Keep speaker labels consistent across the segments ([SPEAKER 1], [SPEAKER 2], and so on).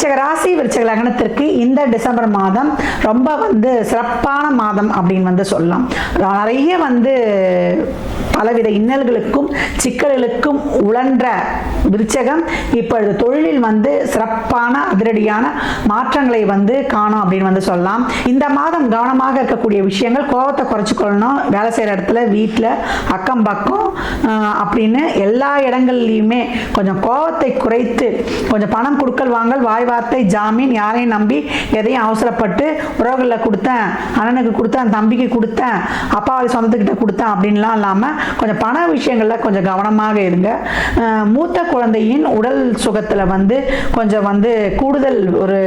[SPEAKER 1] விருச்சக ராசி விருச்சக லக்னத்திற்கு இந்த டிசம்பர் மாதம் ரொம்ப வந்து சிறப்பான மாதம் அப்படின்னு வந்து சொல்லலாம். நிறைய வந்து பலவித இன்னல்களுக்கும் சிக்கல்களுக்கும் உழன்ற விருச்சகம் இப்பொழுது தொழிலில் வந்து சிறப்பான அதிரடியான மாற்றங்களை வந்து காணும் அப்படின்னு வந்து சொல்லலாம். இந்த மாதம் கவனமாக இருக்கக்கூடிய விஷயங்கள் கோபத்தை குறைச்சிக்கொள்ளணும். வேலை செய்கிற இடத்துல வீட்டில் அக்கம் பக்கம் அப்படின்னு எல்லா இடங்கள்லையுமே கொஞ்சம் கோபத்தை குறைத்து கொஞ்சம் பணம் கொடுக்கல் வாங்கல் வாய் வார்த்தை ஜாமீன் யாரையும் நம்பி எதையும் அவசரப்பட்டு உறவுகளில் கொடுத்தேன் அண்ணனுக்கு கொடுத்தேன் தம்பிக்கு கொடுத்தேன் அப்பாவை சொந்தத்துக்கிட்ட கொடுத்தேன் அப்படின்லாம் இல்லாமல் கொஞ்சம் பண விஷயங்களில் கொஞ்சம் கவனமாக இருங்க. மூத்த குழந்தையின் உடல் சுகத்தில் வந்து கொஞ்சம் வந்து கூடுதல் ஒரு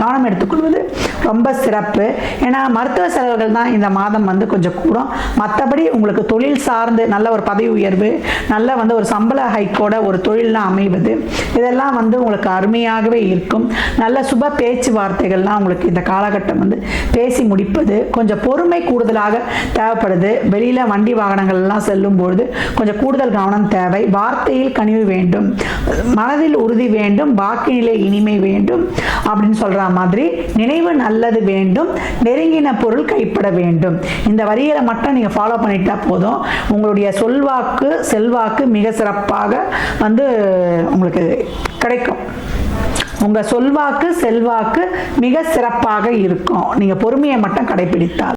[SPEAKER 1] கவனம் எடுத்துக்கொள்வது ரொம்ப சிறப்பு. ஏன்னா மருத்துவ செலவுகள் தான் இந்த மாதம் வந்து கொஞ்சம் கூடும். மற்றபடி உங்களுக்கு தொழில் சார்ந்து நல்ல ஒரு பதவி உயர்வு நல்ல வந்து ஒரு சம்பள ஹைக்கோட ஒரு தொழில்லாம் அமைவது இதெல்லாம் வந்து உங்களுக்கு அருமையாகவே இருக்கும். நல்ல சுப பேச்சுவார்த்தைகள்லாம் உங்களுக்கு இந்த காலகட்டம் வந்து பேசி முடிப்பது கொஞ்சம் பொறுமை கூடுதலாக தேவைப்படுது. வெளியில் வண்டி வாகனங்கள்லாம் செல்லும் பொழுது கொஞ்சம் கூடுதல் கவனம் தேவை. வார்த்தையில் கனிவு வேண்டும். மனதில் உறுதி வேண்டும். வாக்கினிலே இனிமை வேண்டும். அப்படின்னு சொல்ற மாதிரி நினைவு நல்லது வேண்டும். நெருங்கின பொருள் கைப்பட வேண்டும். இந்த வரிகளை மட்டும் நீங்கள் ஃபாலோ பண்ணிட்டா போதும். உங்களுடைய சொல்வாக்கு செல்வாக்கு மிக சிறப்பாக வந்து உங்களுக்கு கிடைக்கும். உங்கள் சொல்வாக்கு செல்வாக்கு மிக சிறப்பாக இருக்கும். நீங்கள் பொறுமையை மட்டும் கடைபிடித்தால்.